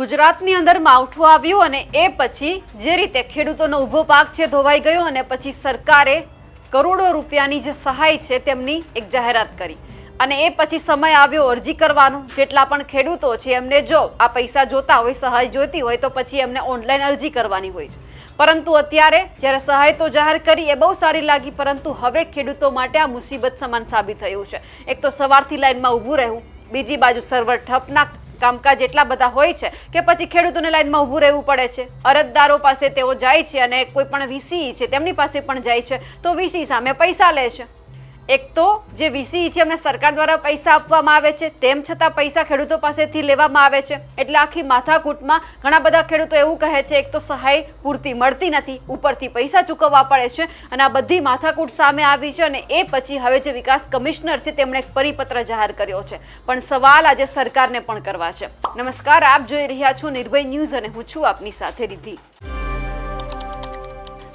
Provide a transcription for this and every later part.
ગુજરાતની અંદર માવઠું આવ્યું અને એ પછી જે રીતે ખેડૂતોનો ઊભો પાક છે ધોવાઈ ગયો અને પછી સરકારે કરોડો રૂપિયાની જે સહાય છે તેમની એક જાહેરાત કરી. અને એ પછી સમય આવ્યો અરજી કરવાનો. જેટલા પણ ખેડૂતો છે એમને જો આ પૈસા જોતા હોય, સહાય જોઈતી હોય તો પછી એમને ઓનલાઈન અરજી કરવાની હોય છે. પરંતુ અત્યારે જ્યારે સહાય તો જાહેર કરી એ બહુ સારી લાગી, પરંતુ હવે ખેડૂતો માટે આ મુસીબત સમાન સાબિત થયું છે. એક તો સવારથી લાઈનમાં ઊભું રહેવું, બીજી બાજુ સર્વર ઠપના કામકાજ એટલા બધા હોય છે કે પછી ખેડૂતોને લાઈનમાં ઊભું રહેવું પડે છે. અરજદારો પાસે તેઓ જાય છે અને કોઈ પણ વીસી છે, તેમની પાસે પણ જાય છે. તો વીસી સામે પૈસા લે છે. એક તો જે વીસી છે એમને સરકાર દ્વારા પૈસા આપવામાં આવે છે, તેમ છતાં પૈસા ખેડૂતો પાસેથી લેવામાં આવે છે. એટલે આખી માથાકૂટમાં ઘણા બધા ખેડૂતો એવું કહે છે, એક તો સહાય પૂરતી મળતી નથી, ઉપરથી પૈસા ચૂકવવા પડે છે અને આ બધી માથાકૂટ સામે આવી છે અને એ પછી હવે જે વિકાસ કમિશનર છે તેમણે એક પરિપત્ર જાહેર કર્યો છે. પણ સવાલ આજે સરકારને પણ કરવા છે. નમસ્કાર, આપ જોઈ રહ્યા છો નિર્ભય ન્યૂઝ અને હું છું આપની સાથે રીધી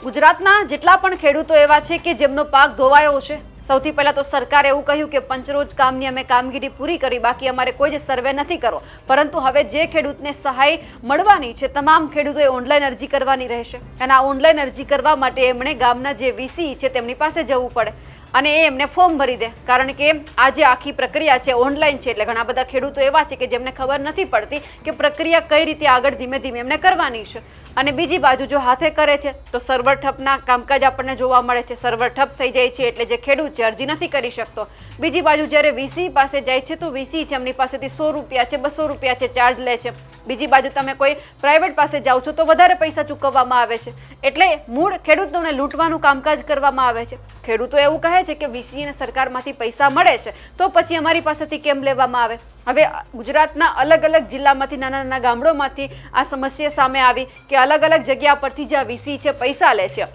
ગુજરાતના જેટલા પણ ખેડૂતો એવા છે કે જેમનો પાક ધોવાયો છે સૌથી પહેલા તો સરકારે એવું કહ્યું કે પંચરોજ કામની અમે કામગીરી પૂરી કરી, બાકી અમારે કોઈ જ સર્વે નથી કરો. પરંતુ હવે જે ખેડૂતને સહાય મળવાની છે, તમામ ખેડૂતોએ ઓનલાઈન અરજી કરવાની રહેશે. અને આ ઓનલાઈન અરજી કરવા માટે એમણે ગામના જે વીસી છે તેમની પાસે જવું પડે. અને એ એમને ફોર્મ ભરી દે. કારણ કે આ જે આખી પ્રક્રિયા છે, ઓનલાઈન છે, એટલે ઘણા બધા ખેડૂતો એવા છે કે જેમને ખબર નથી પડતી કે પ્રક્રિયા કઈ રીતે આગળ ધીમે ધીમે એમને કરવાની છે. અને બીજી બાજુ જો હાથે કરે છે, તો સર્વર ઠપના કામકાજ આપણને જોવા મળે છે. સર્વર ઠપ થઈ જાય છે એટલે જે ખેડૂત છે, અરજી નથી કરી શકતો. બીજી બાજુ જ્યારે વીસી પાસે જાય છે, તો વીસી છે, એમની પાસેથી સો રૂપિયા છે, બસો રૂપિયા છે ચાર્જ લે છે. બીજી બાજુ તમે કોઈ પ્રાઇવેટ પાસે જાઓ છો, તો વધારે પૈસા ચૂકવવામાં આવે છે. એટલે મૂળ ખેડૂતોને લૂંટવાનું કામકાજ કરવામાં આવે છે. ખેડૂતો એવું કહે છે કે વીસી અને સરકારમાંથી પૈસા મળે છે, તો પછી અમારી પાસેથી કેમ લેવામાં આવે? હવે ગુજરાતના અલગ અલગ જિલ્લામાંથી, નાના નાના ગામડોમાંથી આ સમસ્યા સામે આવી કે અલગ અલગ જગ્યા પરથી જે વીસી છે, પૈસા લે છે.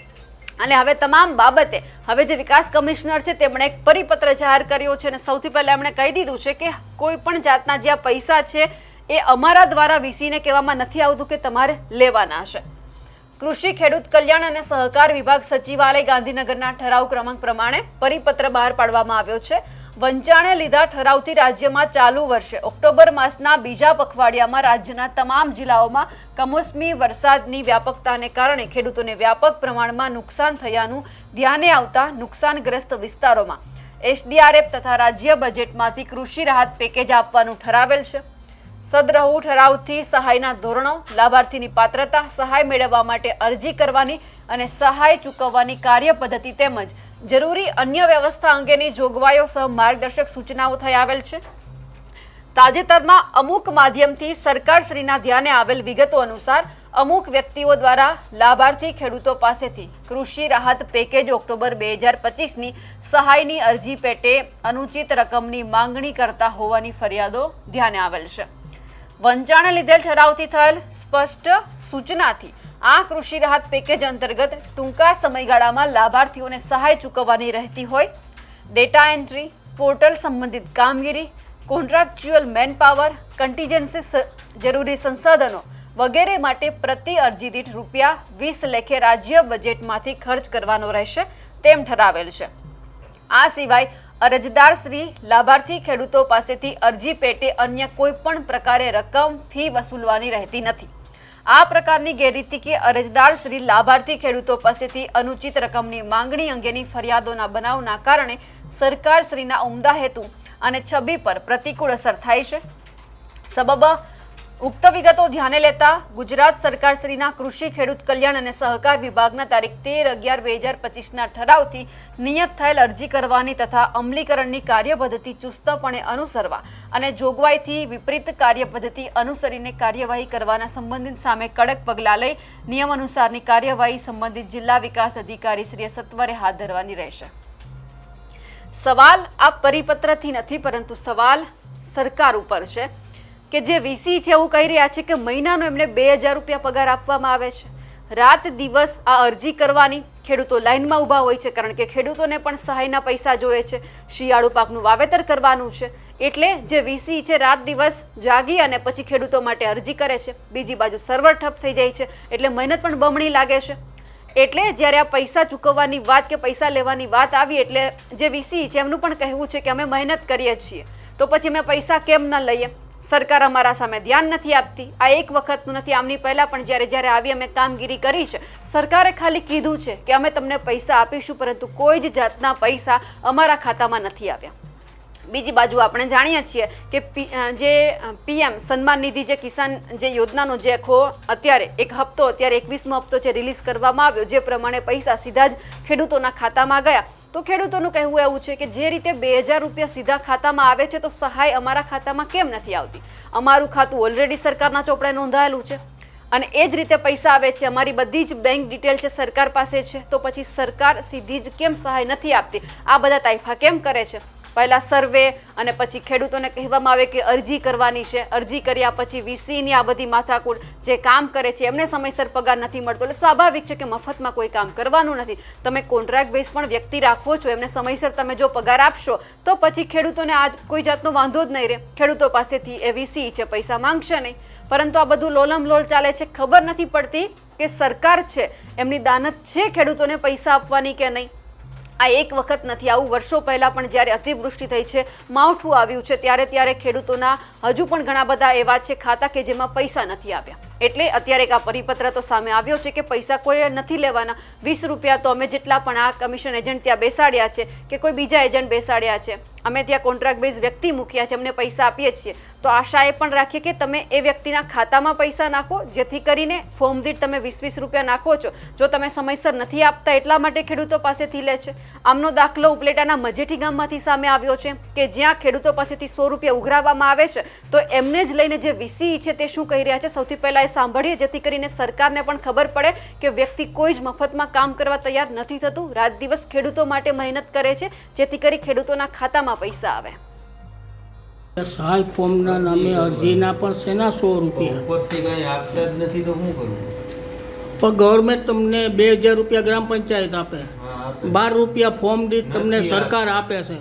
અને હવે તમામ બાબતે હવે જે વિકાસ કમિશનર છે, તેમણે એક પરિપત્ર જાહેર કર્યો છે અને સૌથી પહેલાં એમણે કહી દીધું છે કે કોઈ પણ જાતના જે પૈસા છે, એ અમારા દ્વારા વીસીને કહેવામાં નથી આવતું કે તમારે લેવાના છે. કૃષિ, ખેડૂત કલ્યાણ અને સહકાર વિભાગ સચિવાલય ગાંધીનગરના ઠરાવ ક્રમાંક પ્રમાણે પરિપત્ર બહાર પાડવામાં આવ્યો છે. વંચાણે લીધા ઠરાવથી રાજ્યમાં ચાલુ વર્ષે. ઓક્ટોબર માસના બીજા પખવાડિયામાં રાજ્યના તમામ જિલ્લાઓમાં કમોસમી વરસાદની વ્યાપકતાને કારણે ખેડૂતોને વ્યાપક પ્રમાણમાં નુકસાન થયાનું ધ્યાને આવતા નુકસાનગ્રસ્ત વિસ્તારોમાં. એસડીઆરએફ તથા રાજ્ય બજેટમાંથી કૃષિ રાહત પેકેજ આપવાનું ઠરાવેલ છે. સદરહુ ઠરાવથી સહાયના ધોરણો, લાભાર્થીની પાત્રતા, સહાય મેળવવા માટે અરજી કરવાની અને સહાય ચૂકવવાની કાર્ય પદ્ધતિ તેમજ જરૂરી અન્ય વ્યવસ્થા અંગેની જોગવાઈઓ સહ માર્ગદર્શક સૂચનાઓ થઈ આવેલ છે. તાજેતરમાં અમુક માધ્યમથી સરકારશ્રીના ધ્યાને આવેલ વિગતો અનુસાર અમુક વ્યક્તિઓ દ્વારા લાભાર્થી ખેડૂતો પાસેથી કૃષિ રાહત પેકેજ ઓક્ટોબર બે હજાર પચીસની સહાયની અરજી પેટે અનુચિત રકમની માંગણી કરતા હોવાની ફરિયાદો ધ્યાને આવેલ છે. વંચાણે લીધેલ ઠરાવથી થયેલ સ્પષ્ટ સૂચનાથી આ કૃષિ રાહત પેકેજ અંતર્ગત ટૂંકા સમયગાળામાં લાભાર્થીઓને સહાય ચૂકવવાની રહેતી હોય. ડેટા એન્ટ્રી પોર્ટલ સંબંધિત કામગીરી કોન્ટ્રાક્ચ્યુઅલ મેનપાવર કન્ટીજન્સી જરૂરી સંસાધનો વગેરે માટે પ્રતિ અરજી દીઠ રૂપિયા વીસ લેખે રાજ્ય બજેટમાંથી ખર્ચ કરવાનો રહેશે તેમ ઠરાવેલ છે. આ સિવાય અરજદાર શ્રી, લાભાર્થી ખેડૂતો પાસેથી અરજી પેટે અન્ય કોઈ પણ પ્રકારે રકમ, ફી વસૂલવાની રહેતી નથી. આ પ્રકારની ગેરરીતિ કે અરજદાર શ્રી લાભાર્થી ખેડૂતો પાસેથી અનુચિત રકમની માંગણી અંગેની ફરિયાદોના બનાવના કારણે સરકાર શ્રીના ઉમદા હેતુ અને છબી પર પ્રતિકૂળ અસર થાય છે. સબબ ઉક્ત વિગતો ધ્યાને લેતા ગુજરાત સરકાર શ્રીના કૃષિ, ખેડૂત કલ્યાણ અને સહકાર વિભાગના તારીખ તેર અગિયાર બે હજાર પચીસના ઠરાવથી નિયત થયેલ અરજી કરવાની તથા અમલીકરણની કાર્યપદ્ધતિ ચુસ્તપણે અનુસરવા અને જોગવાઈથી વિપરીત કાર્યપદ્ધતિ અનુસરીને કાર્યવાહી કરવાના સંબંધિત સામે કડક પગલાં લઈ નિયમ અનુસારની કાર્યવાહી સંબંધિત જિલ્લા વિકાસ અધિકારી શ્રીએ સત્વરે હાથ ધરવાની રહેશે. સવાલ આ પરિપત્રથી નથી, પરંતુ સવાલ સરકાર ઉપર છે. કે જે વીસી છે એવું કહી રહ્યા છે કે મહિનાનો એમને બે હજાર રૂપિયા પગાર આપવામાં આવે છે. રાત દિવસ આ અરજી કરવાની ખેડૂતો લાઈનમાં ઊભા હોય છે કારણ કે ખેડૂતોને પણ સહાયના પૈસા જોઈએ છે. શિયાળુ પાકનું વાવેતર કરવાનું છે. એટલે જે વીસી છે રાત દિવસ જાગી અને પછી ખેડૂતો માટે અરજી કરે છે. બીજી બાજુ સર્વર ઠપ થઈ જાય છે એટલે મહેનત પણ બમણી લાગે છે. એટલે જ્યારે આ પૈસા ચૂકવવાની વાત કે પૈસા લેવાની વાત આવી એટલે જે વીસી છે એમનું પણ કહેવું છે કે અમે મહેનત કરીએ છીએ. તો પછી અમે પૈસા કેમ ન લઈએ? સરકાર અમારા સામે ધ્યાન નથી આપતી. આ એક વખતનું નથી, આમની પહેલાં પણ જ્યારે જ્યારે આવી અમે કામગીરી કરી છે, સરકારે ખાલી કીધું છે કે અમે તમને પૈસા આપીશું, પરંતુ કોઈ જ જાતના પૈસા અમારા ખાતામાં નથી આવ્યા. બીજી બાજુ આપણે જાણીએ છીએ કે જે પીએમ સન્માન નિધિ જે કિસાન જે યોજનાનો જે આખો અત્યારે એક હપ્તો, અત્યારે એકવીસમો હપ્તો જે રિલીઝ કરવામાં આવ્યો, જે પ્રમાણે પૈસા સીધા જ ખેડૂતોના ખાતામાં ગયા. તો ખેડૂતોનું કહેવું એવું છે કે જે રીતે બે હજાર રૂપિયા સીધા ખાતામાં આવે છે તો સહાય અમારા ખાતામાં કેમ નથી આવતી? અમારું ખાતું ઓલરેડી સરકારના ચોપડે નોંધાયેલું છે. અને એ જ રીતે પૈસા આવે છે, અમારી બધી જ બેંક ડિટેલ છે સરકાર પાસે છે, તો પછી સરકાર સીધી જ કેમ સહાય નથી આપતી? આ બધા તાઇફા કેમ કરે છે? પહેલા સર્વે અને પછી ખેડૂતોને કહેવામાં આવે કે અરજી કરવાની છે. અરજી કર્યા પછી વીસીની આ બધી માથાકૂટ જે કામ કરે છે, એમને સમયસર પગાર નથી મળતો. એટલે સ્વાભાવિક છે કે મફતમાં કોઈ કામ કરવાનું નથી. તમે કોન્ટ્રાક્ટ બેઝ પણ વ્યક્તિ રાખવો છો, એમને સમયસર તમે જો પગાર આપશો, તો પછી ખેડૂતોને આજ કોઈ જાતનો વાંધો જ નહીં રહે. ખેડૂતો પાસેથી એ વીસી છે, પૈસા માંગશે નહીં. પરંતુ આ બધું લોલમ લોલ ચાલે છે, ખબર નથી પડતી કે સરકાર છે, એમની દાનત છે ખેડૂતોને પૈસા આપવાની કે નહીં? આ એક વખત નથી, આવું વર્ષો પહેલાં પણ જ્યારે અતિવૃષ્ટિ થઈ છે, માવઠું આવ્યું છે, ત્યારે ત્યારે ખેડૂતોના હજુ પણ ઘણા બધા એવા છે ખાતા કે જેમાં પૈસા નથી આવ્યા. એટલે અત્યારે એક આ પરિપત્ર તો સામે આવ્યો છે કે પૈસા કોઈ નથી લેવાના. વીસ રૂપિયા તો અમે જેટલા પણ આ કમિશન એજન્ટ ત્યાં બેસાડ્યા છે કે કોઈ બીજા એજન્ટ બેસાડ્યા છે. અમે ત્યાં કોન્ટ્રાક્ટ બેઝ વ્યક્તિ મૂક્યા છે, અમને પૈસા આપીએ છીએ. તો આશા એ પણ રાખીએ કે તમે એ વ્યક્તિના ખાતામાં પૈસા નાખો, જેથી કરીને ફોર્મ દીઠ તમે વીસ વીસ રૂપિયા નાખો છો. જો તમે સમયસર નથી આપતા એટલા માટે ખેડૂતો પાસેથી લે છે. આમનો દાખલો ઉપલેટાના મજેઠી ગામમાંથી સામે આવ્યો છે કે જ્યાં ખેડૂતો પાસેથી સો રૂપિયા ઉઘરાવવામાં આવે છે. તો એમને જ લઈને જે વીસી છે તે શું કહી રહ્યા છે? સૌથી પહેલા એ સાંભળીએ, જેથી કરીને સરકારને પણ ખબર પડે કે વ્યક્તિ કોઈ જ મફતમાં કામ કરવા તૈયાર નથી થતું. રાત દિવસ ખેડૂતો માટે મહેનત કરે છે, જેથી કરી ખેડૂતોના ખાતામાં પૈસા આવે. સહાય ફોર્મના નામે અરજીના પણ શેના સો રૂપિયા? ઉપરથી કંઈ આપતા જ નથી તો શું કરવું પણ ગવર્મેન્ટ તમને બે હજાર રૂપિયા ગ્રામ પંચાયત આપે. બાર રૂપિયા ફોર્મ દીઠ તમને સરકાર આપે છે.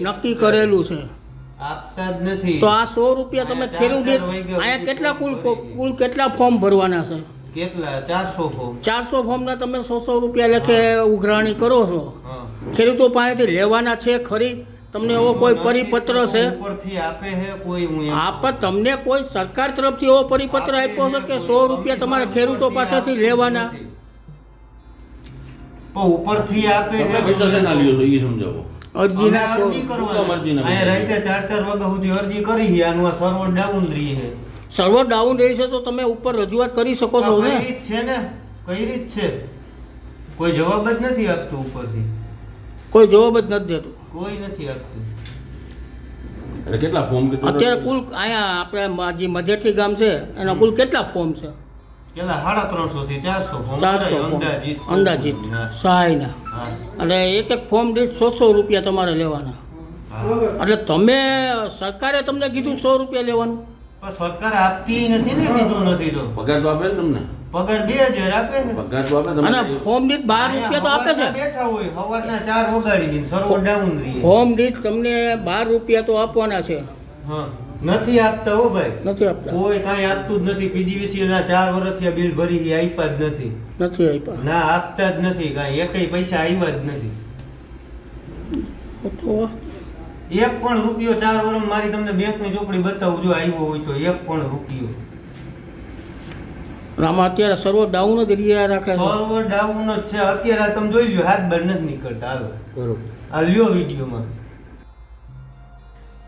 નક્કી કરેલું છે. આપતા જ નથી. તો આ સો રૂપિયા તમે ખેડૂત અહીંયા કેટલા કુલ કુલ કેટલા ફોર્મ ભરવાના છે? કેટલા? ચારસો ફોર્મ ચારસો ફોર્મના તમે સો સો રૂપિયા લેખે ઉઘરાણી કરો છો. ખેડૂતો પાસેથી લેવાના છે ખરી. તમને એવો કોઈ પરિપત્ર છે? ઉપરથી આપે છે કોઈ હું એમ તમને કોઈ સરકાર તરફથી એવો પરિપત્ર આપ્યો છે કે સો રૂપિયા તમારે ખેડૂતો પાસેથી લેવાના? ઉપરથી આપે પૈસા છે ના લ્યો છો એ સમજાવો. અરજીના અરજી કરવાની. રાતે ચાર ચાર વાગ્યા સુધી અરજી કરી છે આનું સર્વર ડાઉન રહી છે સર્વર ડાઉન રહી છે તો તમે ઉપર રજૂઆત કરી શકો છો કઈ રીત છે ને? કઈ રીત છે? કોઈ જવાબ જ નથી આપતો ઉપરથી. કોઈ જવાબ જ નથી દેતું. કોઈ નથી આપતું એટલે કેટલા ફોર્મ અત્યારે કુલ અહીંયા આપણે જે મજેઠી ગામ છે એના કુલ કેટલા ફોર્મ છે? કેટલા? સાડા ત્રણસો થી ચારસો ચારસો અંદાજિત. અંદાજિત. સહાયના અને એક એક ફોર્મ દીઠ સો સો રૂપિયા તમારે લેવાના. એટલે તમે સરકારે તમને કીધું સો રૂપિયા લેવાનું. સરકાર આપતી નથી ને કીધું નથી તો. પગાર તો આપે ને તમને? પગાર બે હજાર આપે છે. પગાર તો આપે અને હોમ દીઠ બાર રૂપિયા તો આપે છે. બેઠા હોય સવારના ચાર વગાડી દઈને સર્વર ડાઉન રહી. હોમ દીઠ તમને બાર રૂપિયા તો આપવાના છે. હા નથી આપતા હો ભાઈ. નથી આપતા. કોઈ કાંઈ આપતું જ નથી. પીજીવીસી ના ચાર વર્ષથી આ બિલ ભરી ગયા આપ્યા જ નથી. નથી આપ્યા ના આપતા જ નથી કાંઈ. એકેય પૈસા આવ્યા જ નથી. તો એક પણ રૂપિયો ચાર વર્ષ મારી તમને બેંકની ચોપડી બતાવું જો આવ્યો હોય તો એક પણ રૂપિયો. આમાં અત્યારે સર્વ ડાઉન જ રહ્યા રાખે સર્વ ડાઉન જ છે. અત્યારે તમે જોઈ લ્યો હાથ બહાર નથી નીકળતા. હાલો. આ લ્યો વિડીયોમાં.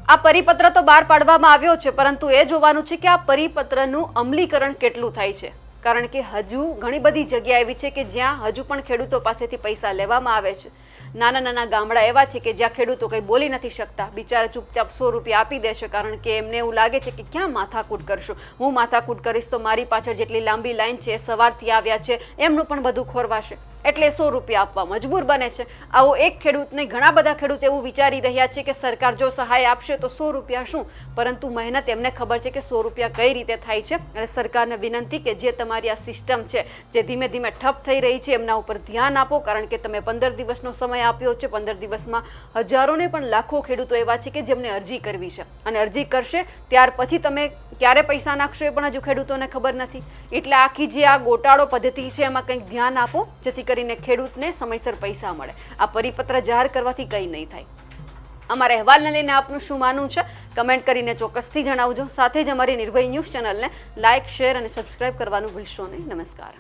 આ પરિપત્ર તો બહાર પાડવામાં આવ્યો છે પરંતુ એ જોવાનું છે કે આ પરિપત્રનું અમલીકરણ કેટલું થાય છે. કારણ કે હજુ ઘણી બધી જગ્યા એવી છે કે જ્યાં હજુ પણ ખેડૂતો પાસેથી પૈસા લેવામાં આવે છે. નાના નાના ગામડા એવા છે કે જ્યાં ખેડૂતો કંઈ બોલી નથી શકતા. બિચારા ચૂપચાપ સો રૂપિયા આપી દેશે કારણ કે એમને એવું લાગે છે કે ક્યાં માથાકૂટ કરશું. હું માથાકૂટ કરીશ તો મારી પાછળ જેટલી લાંબી લાઈન છે સવારથી આવ્યા છે, એમનું પણ બધું ખોરવાશે. એટલે સો રૂપિયા આપવા મજબૂર બને છે. આવો એક ખેડૂતને ઘણા બધા ખેડૂત એવું વિચારી રહ્યા છે કે સરકાર જો સહાય આપશે તો સો રૂપિયા શું? પરંતુ મહેનત એમને ખબર છે કે સો રૂપિયા કઈ રીતે થાય છે અને સરકારને વિનંતી કે જે તમારી આ સિસ્ટમ છે, જે ધીમે ધીમે ઠપ થઈ રહી છે, એમના ઉપર ધ્યાન આપો કારણ કે તમે પંદર દિવસનો સમય આપ્યો છે પંદર દિવસમાં. હજારોને પણ લાખો ખેડૂતો એવા છે કે જેમને અરજી કરવી છે. અને અરજી કરશે ત્યાર પછી તમે ક્યારે પૈસા નાખશો એ પણ હજુ ખેડૂતોને ખબર નથી. એટલે આખી જે આ ગોટાળો પદ્ધતિ છે એમાં કંઈક ધ્યાન આપો, જેથી કરીને ખેડૂતને સમયસર પૈસા મળે. આ પરિપત્ર જાહેર કરવાથી કંઈ નહીં થાય. અમારા અહેવાલને લઈને આપનું શું માનવું છે? કમેન્ટ કરીને ચોક્કસથી જણાવજો. સાથે જ અમારી નિર્ભય ન્યૂઝ ચેનલને લાઇક શેર અને સબસ્ક્રાઇબ કરવાનું ભૂલશો નહીં. નમસ્કાર.